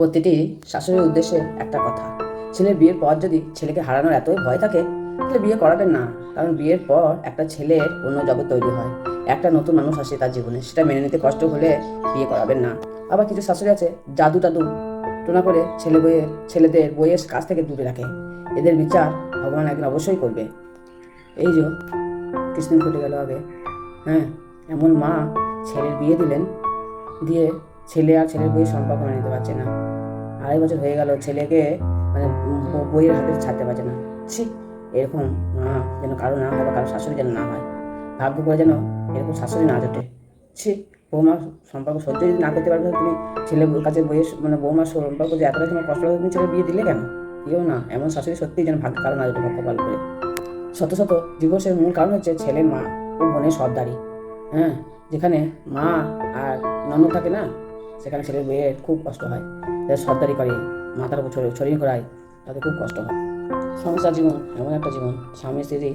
প্রতিটি শাশুড়ির উদ্দেশ্যে একটা কথা। ছেলের বিয়ের পর যদি ছেলেকে হারানোর এতই ভয় থাকে, তাহলে বিয়ে করাবেন না। কারণ বিয়ের পর একটা ছেলের অন্য জগৎ তৈরি হয়। একটা নতুন মানুষ আসে তার জীবনে। সেটা মেনে নিতে কষ্ট হলে বিয়ে করাবেন না। আবার কিছু শাশুড়ি আছে, জাদু টাদু। টোনা করে ছেলে বইয়ের, ছেলেদের বইয়ের কাছ থেকে দূরে রাখে। এদের বিচার ভগবান একদিন অবশ্যই করবে। এই যে, কিছুদিন ঘটে গেল আগে। হ্যাঁ এমন মা ছেলের বিয়ে দিলেন, দিয়ে ছেলে আর ছেলের বইয়ের সম্পর্ক মেনে নিতে পারছে না। আড়াই বছর হয়ে গেল ছেলেকে মানে বইয়ের হাতে ছাড়তে পারছে না। ছি, এরকম, মা, যেন কারও না হয় বা কারও শাশুড়ি যেন না হয়। ভাগ্য করে যেন এরকম শাশুড়ি না জোটে। ছি, বৌমার সম্পর্ক সহ্য যদি না করতে পারবে, তুমি ছেলে কাছে বইয়ের মানে বৌমার সম্পর্ক যে এতটা তোমার কষ্ট তুমি ছেলে বিয়ে দিলে কেন? দিও না, এমন শাশুড়ি সত্যিই যেন ভাগ্য কারও না জোটে কপাল করে। শত শত ডিভোর্সের মূল কারণ হচ্ছে ছেলে মা ও বোনের সর্দারি। হ্যাঁ যেখানে মা আর ননদ থাকে না, সেখানে ছেলের মেয়ের খুব কষ্ট হয়। যাদের সর্দারি করে, মাথার উপর ছড়িয়ে ঘোরায়। তাদের খুব কষ্ট হয়। সংসার জীবন, এমন একটা জীবন। স্বামী, স্ত্রী,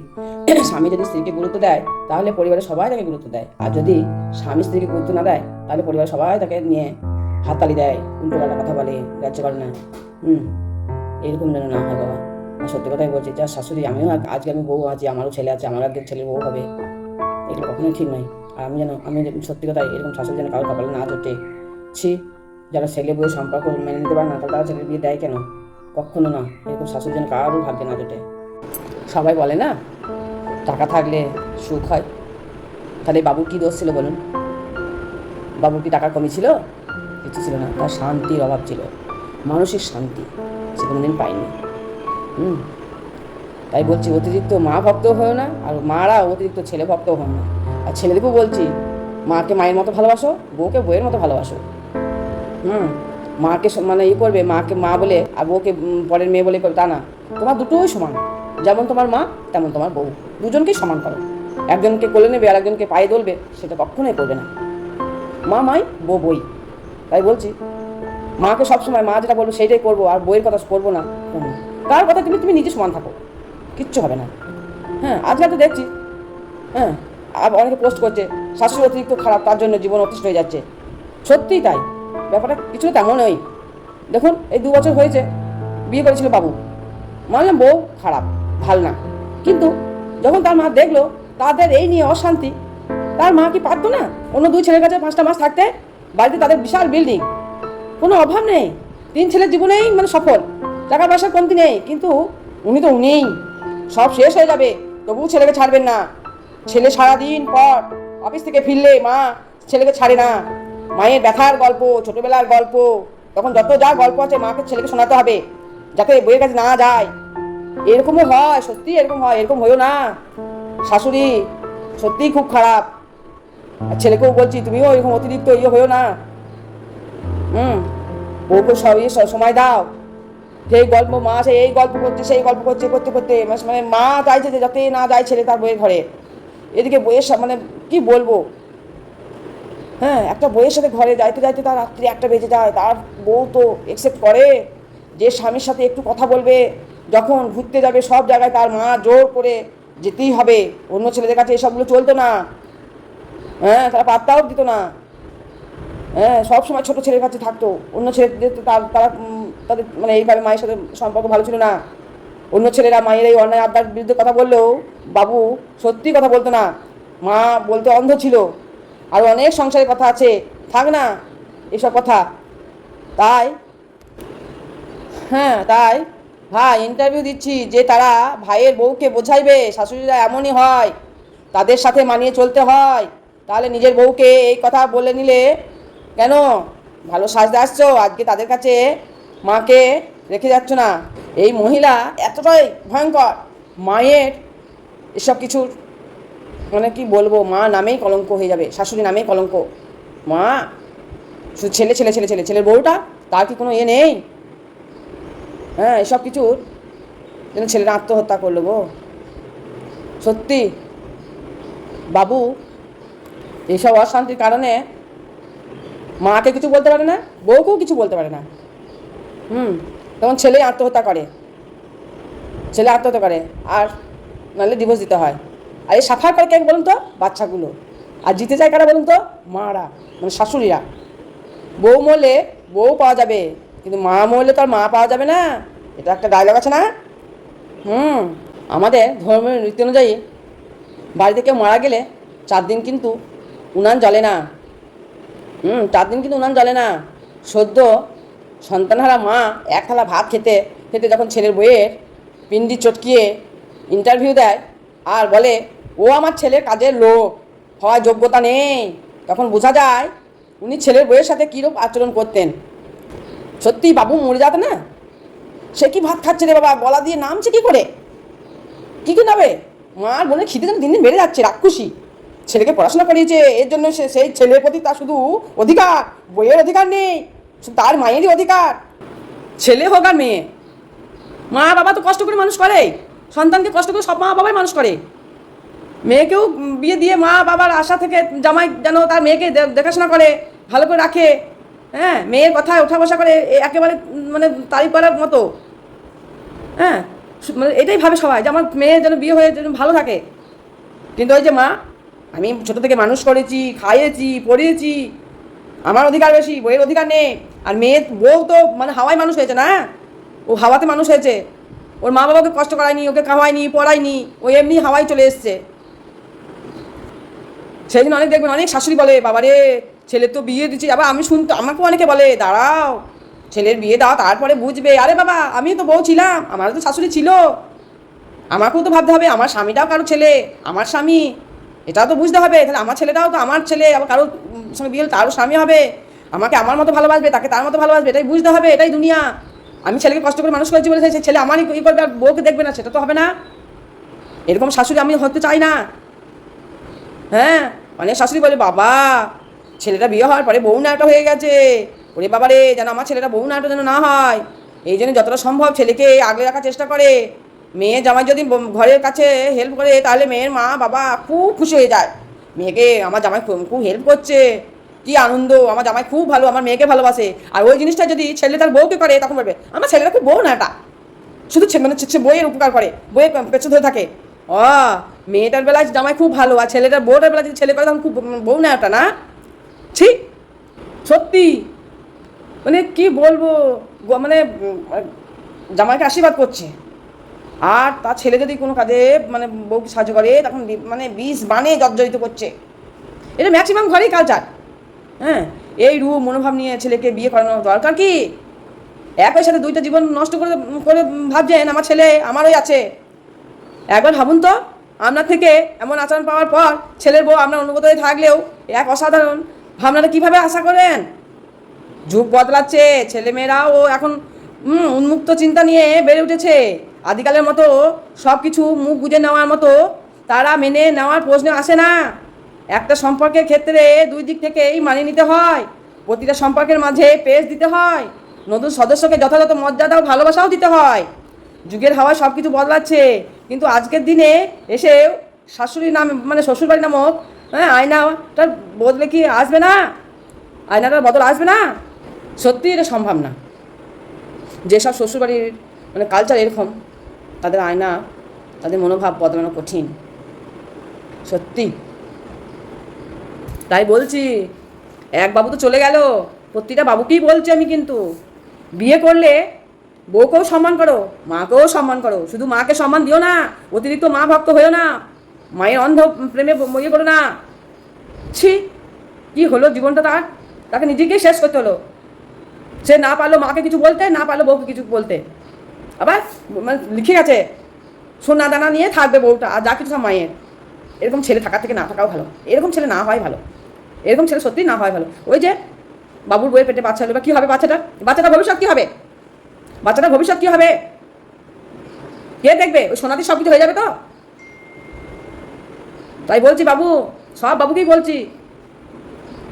স্বামী যদি স্ত্রীকে গুরুত্ব দেয়, তাহলে পরিবারের সবাই তাকে গুরুত্ব দেয়। আর যদি স্বামী স্ত্রীকে গুরুত্ব না দেয়, তাহলে পরিবারের সবাই তাকে নিয়ে হাততালি দেয় উল্টো পাল্টা কথা বলে, গ্রাহ্য করে না। হুম, এরকম যেন না হয় বাবা। আমি সত্যি কথাই বলছি, যা শাশুড়ি, আমিও আজ- আজকে আমি বউ আছি, আমারও ছেলে আছে আমারও একজন ছেলের বউ হবে। এগুলো কখনোই ঠিক নয়। আর আমি যেন আমি সত্যি কথাই এরকম শাশুড়ি যেন কারও কপালে না জোটে। ছি যারা ছেলে বউয়ের সম্পর্ক মেনে নিতে পারে না, তারা ছেলের বিয়ে দেয় কেন? কখনো না। এরকম শাশুড়ি যেন কারোর ভাগ্যে না জোটে। সবাই বলে না, টাকা থাকলে সুখ হয়। তাহলে বাবুর কী দোষ ছিল বলুন? বাবুর কি টাকা কমি ছিল? কিছু ছিল না। তার শান্তির অভাব ছিল। মানসিক শান্তি সে কোনোদিন পায়নি। হুম। তাই বলছি, অতিরিক্ত মা ভক্ত হয়েও না, আর মারা অতিরিক্ত ছেলে ভক্ত হন না। আর ছেলেদেরকেও বলছি, মাকে মায়ের মতো ভালোবাসো, বউকে বউয়ের মতো ভালোবাসো। হুম, মাকে মানে ই করবে, মাকে মা বলে, আর বউকে পরের মেয়ে বলে করবে, তা না। তোমার দুটোই সমান। যেমন তোমার মা, তেমন তোমার বউ। দুজনকেই সমান করো। একজনকে কোলে নেবে আর একজনকে পায়ে দলবে সেটা কখনোই করবে না। মা মাই, বউ বই। তাই বলছি। মাকে সবসময়, মা যেটা বলব সেইটাই করব, আর বইয়ের কথা করব না। কার কথা তুমি তুমি নিজে সমান থাকো। কিচ্ছু হবে না। হ্যাঁ আজকাল তো দেখছি। হ্যাঁ আর অনেকে পোস্ট করছে, শাশুড়ি অতিরিক্ত খারাপ, তার জন্য জীবন অতিষ্ঠ হয়ে যাচ্ছে। সত্যিই তাই। ব্যাপারটা কিছু তেমনই দেখুন, এই দু বছর হয়েছে, বিয়ে করেছিল বাবু। মানলাম বউ খারাপ, ভালো না। কিন্তু যখন তার মা দেখল, তাদের এই নিয়ে অশান্তি, তার মা কি পারতো না অন্য দুই ছেলের কাছে পাঁচটা মাস থাকতে? বাড়িতে তাদের বিশাল বিল্ডিং কোনো অভাব নেই। তিন ছেলের জীবনেই মানে সফল, টাকা পয়সার কমতি নেই। কিন্তু উনি তো উনিই। সব শেষ হয়ে যাবে তবুও ছেলেকে ছাড়বেন না। ছেলে সারাদিন পর অফিস থেকে ফিরলে মা ছেলেকে ছাড়ে না। মায়ের ব্যথার গল্প, ছোটবেলার গল্প, তখন যত যা গল্প আছে মাকে, ছেলেকে শোনাতে হবে, যাতে বইয়ের কাছে না যায়। এরকমও হয়, সত্যি এরকম হয়, এরকম হয়েও না। শাশুড়ি, সত্যিই খুব খারাপ। আর ছেলেকেও বলছি, তুমিও এরকম অতিরিক্ত ইয়ে হয়েও না। হুম, বউকে সব ইয়ে স- সময় দাও। সেই গল্প মা, সে এই গল্প করছে, সেই গল্প করছে করতে করতে। মানে মা চাইছে যে যাতে না যায় ছেলে তার বইয়ের ঘরে। এদিকে বইয়ের মানে কি বলব? হ্যাঁ একটা বইয়ের সাথে ঘরে যাইতে যাইতে তার রাত্রি একটা বেজে যায়। তার বউ তো একসেপ্ট করে যে স্বামীর সাথে একটু কথা বলবে। যখন ঘুরতে যাবে সব জায়গায় তার মা জোর করে যেতেই হবে। অন্য ছেলেদের কাছে এসবগুলো চলতো না। হ্যাঁ তারা পাত্তাও দিত না। হ্যাঁ সব সময় ছোট ছেলের কাছে থাকতো। অন্য ছেলেদের তার, তারা তাদের মানে এইভাবে মায়ের সাথে সম্পর্ক ভালো ছিল না। অন্য ছেলেরা মায়ের এই অন্যায় আবদার বিরুদ্ধে কথা বললেও বাবু সত্যি কথা বলতো না। মা বলতে অন্ধ ছিল। আর অনেক সংসারের কথা আছে। থাক না এসব কথা। তাই হ্যাঁ তাই। ভাই ইন্টারভিউ দিচ্ছি যে তারা ভাইয়ের বউকে বোঝাইবে, শাশুড়িরা এমনই হয়, তাদের সাথে মানিয়ে চলতে হয়। তাহলে নিজের বউকে এই কথা বলে নিলে কেন? ভালো সাজতে আসছো, আজকে তাদের কাছে মাকে রেখে যাচ্ছ না। এই মহিলা এতটাই ভয়ঙ্কর। মায়ের এসব কিছুর মানে কি বলব, মা নামেই কলঙ্ক হয়ে যাবে, শাশুড়ি নামেই কলঙ্ক। মা, শুধু ছেলে ছেলে ছেলে ছেলে, ছেলের বউটা, তার কি কোনো ইয়ে নেই? হ্যাঁ এসব কিছুর যেন ছেলেরা আত্মহত্যা করল গো। সত্যি। বাবু এইসব অশান্তির কারণে মাকে কিছু বলতে পারে না, বউকেও কিছু বলতে পারে না। হুম, তখন ছেলে আত্মহত্যা করে। ছেলে আত্মহত্যা করে, আর নাহলে ডিভোর্স দিতে হয়। আর এই সাফার করে কে বলুন তো? বাচ্চাগুলো। আর জিতে যায় কারা বলুন তো? মারা মানে শাশুড়িরা। বউ মরলে বউ পাওয়া যাবে, কিন্তু মা মরলে তো আর মা পাওয়া যাবে না। এটা একটা ডায়লগ আছে না? হুম, আমাদের ধর্মের রীতি অনুযায়ী বাড়িতে কেউ মারা গেলে চার দিন কিন্তু উনান জ্বলে না। হুম, চার দিন কিন্তু উনান জ্বলে না। সদ্য সন্তানহারা মা এক থালা ভাত খেতে খেতে যখন ছেলের বইয়ের পিন্ডি চটকিয়ে ইন্টারভিউ দেয় আর বলে ও আমার ছেলের কাজের লোক হওয়ার যোগ্যতা নেই। তখন বোঝা যায়, উনি ছেলের বইয়ের সাথে কীরূপ আচরণ করতেন। সত্যি বাবু মরে যাত না? সে কি ভাত খাচ্ছে রে বাবা? গলা দিয়ে নামছে কি করে? কি কি নাবে মার বোনের খিদে যেন দিন দিন বেড়ে যাচ্ছে, রাক্ষসী। ছেলেকে পড়াশোনা করিয়েছে, এর জন্য সে সেই ছেলের প্রতি তার শুধু অধিকার, বইয়ের অধিকার নেই তার মায়েরই অধিকার। ছেলে হোক আর মেয়ে। মা বাবা তো কষ্ট করে মানুষ করে, সন্তানকে কষ্ট করে সব মা বাবাই মানুষ করে। মেয়েকেও বিয়ে দিয়ে মা বাবার আশা থেকে জামাই যেন তার মেয়েকে দেখাশোনা করে, ভালো করে রাখে হ্যাঁ? মেয়ের কথায় ওঠা বসা করে একেবারে মানে তারিফ করার মতো। হ্যাঁ? মানে এটাই ভাবে সবাই যে আমার মেয়ে যেন বিয়ে হয়ে যেন ভালো থাকে। কিন্তু ওই যে মা, আমি ছোটো থেকে মানুষ করেছি, খাইয়েছি, পড়িয়েছি, আমার অধিকার বেশি, বইয়ের অধিকার নেই। আর মেয়ে বউ তো মানে হাওয়ায় মানুষ হয়েছে না? ও হাওয়াতে মানুষ হয়েছে। ওর মা বাবাকে কষ্ট করায়নি, ওকে খাওয়ায়নি, পড়ায়নি, ও এমনি হাওয়ায় চলে এসছে। সেই দিন অনেক দেখবেন, অনেক শাশুড়ি বলে, বাবারে ছেলে তো বিয়ে দিচ্ছি। আবার আমি শুনতে আমাকেও অনেকে বলে, দাঁড়াও, ছেলের বিয়ে দাও, তারপরে বুঝবে। আরে বাবা আমি তো বউ ছিলাম, আমারও তো শাশুড়ি ছিল। আমাকেও তো ভাবতে হবে, আমার স্বামীটাও কারও ছেলে, আমার স্বামী, এটাও তো বুঝতে হবে। তাহলে আমার ছেলেটাও তো আমার ছেলে, আবার কারোর সঙ্গে বিয়ে তারও স্বামী হবে। আমাকে আমার মতো ভালোবাসবে, তাকে তার মতো ভালোবাসবে, এটাই বুঝতে হবে, এটাই দুনিয়া। আমি ছেলেকে কষ্ট করে মানুষ করেছি বলে সেই ছেলে আমারই ই করবে আর বউকে দেখবে না, সেটা তো হবে না। এরকম শাশুড়ি আমি হতে চাই না। হ্যাঁ অনেক শাশুড়ি বলে, বাবা, ছেলেটা বিয়ে হওয়ার পরে বউ নাটা হয়ে গেছে। ওরে বাবা রে, যেন আমার ছেলেটা বউ নাটা যেন না হয়। এই জন্য যতটা সম্ভব ছেলেকে আগলে রাখার চেষ্টা করে। মেয়ে জামাই যদি ঘরের কাছে হেল্প করে, তাহলে মেয়ের মা বাবা খুব খুশি হয়ে যায়। মেয়েকে, আমার জামাই খুব হেল্প করছে। কি আনন্দ, আমার জামাই খুব ভালো, আমার মেয়েকে ভালোবাসে। আর ওই জিনিসটা যদি ছেলে তার বউকে করে, তখন বলবে, আমার ছেলেটা খুব বউ নাটা। শুধু ছে- মানে বইয়ের উপকার করে, বইয়ের পেছনে ধরে থাকে। ও মেয়েটার বেলায় জামাই খুব ভালো, আর ছেলেটার বউটার বেলা ছেলে করে, তখন খুব বউ না ওটা না? ছি! সত্যি? মানে কি বলব? মানে জামাইকে আশীর্বাদ করছে। আর তার ছেলে যদি কোনো কাজে মানে বউকে সাহায্য করে, তখন মানে বিষ বানে জর্জরিত করছে। এটা ম্যাক্সিমাম ঘরেই কালচার হ্যাঁ? এই রূপ, মনোভাব নিয়ে ছেলেকে বিয়ে করানোর দরকার কি? একই সাথে দুইটা জীবন নষ্ট করে করে ভাবছেন, আমার ছেলে আমারই আছে। একবার ভাবুন তো। আপনার থেকে এমন আচরণ পাওয়ার পর ছেলের বউ আপনার অনুগত হয়ে থাকলেও এক অসাধারণ। ভাবনাটা কীভাবে আশা করেন? যুগ বদলাচ্ছে, ছেলেমেয়েরাও এখন উন্মুক্ত চিন্তা নিয়ে বেড়ে উঠেছে। আদিকালের মতো সব কিছু মুখ বুঝে নেওয়ার মতো তারা মেনে নেওয়ার প্রশ্ন আসে না। একটা সম্পর্কের ক্ষেত্রে দুই দিক থেকেই মানিয়ে নিতে হয়। প্রতিটা সম্পর্কের মাঝে পেজ দিতে হয়। নতুন সদস্যকে যথাযথ মর্যাদা ও ভালোবাসাও দিতে হয়। যুগের হাওয়ায় সব কিছু বদলাচ্ছে। কিন্তু আজকের দিনে এসে শাশুড়ির নাম মানে শ্বশুরবাড়ি নামক হ্যাঁ আয়নাটার বদলে কি আসবে না? আয়নাটার বদল আসবে না? সত্যি এটা সম্ভব না। যেসব শ্বশুরবাড়ির মানে কালচার এরকম, তাদের আয়না, তাদের মনোভাব বদলানো কঠিন। সত্যি। তাই বলছি, এক বাবু তো চলে গেল, প্রতিটা বাবুকেই বলছি আমি কিন্তু। বিয়ে করলে বউকেও সম্মান করো, মাকেও সম্মান করো, শুধু মাকে সম্মান দিও না, অতিরিক্ত মা ভক্ত হয়েও না, মায়ের অন্ধ প্রেমে ইয়ে করো না। ছি, কি হলো জীবনটা তার? তাকে নিজেকেই শেষ করতে হলো। সে না পারল মাকে কিছু বলতে, না পারল বউকে কিছু বলতে। আবার মানে লিখে গেছে, সোনা দানা নিয়ে থাকবে বউটা, আর যা কিছু সব মায়ের। এরকম ছেলে থাকার থেকে না থাকাও ভালো, এরকম ছেলে না হয় ভালো, এরকম ছেলে সত্যি না হয় ভালো। ওই যে বাবুর বইয়ের পেটে বাচ্চা হলো বা কী হবে বাচ্চাটা? বাচ্চাটা ভবিষ্যৎ কী হবে? বাচ্চাটা ভবিষ্যৎ কী হবে? কে দেখবে? ওই সোনাতে সব কিছু হয়ে যাবে তো? তাই বলছি বাবু, সব বাবুকেই বলছি।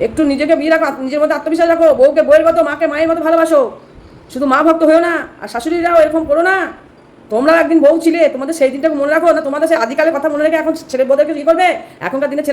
একটু নিজেকে বিয়ে রাখো, নিজের মধ্যে আত্মবিশ্বাস রাখো। বউকে বইয়ের মতো, মাকে মায়ের মতো ভালোবাসো। শুধু মা ভক্ত হয়েও না, আর শাশুড়িরাও এরকম করো না। তোমরা একদিন বউ ছিলে, তোমাদের সেই দিনটাকে মনে রাখো না, তোমাদের সেই আদিকালের কথা মনে রেখে এখন ছেলে বউদেরকে কী করবে? এখনকার দিনে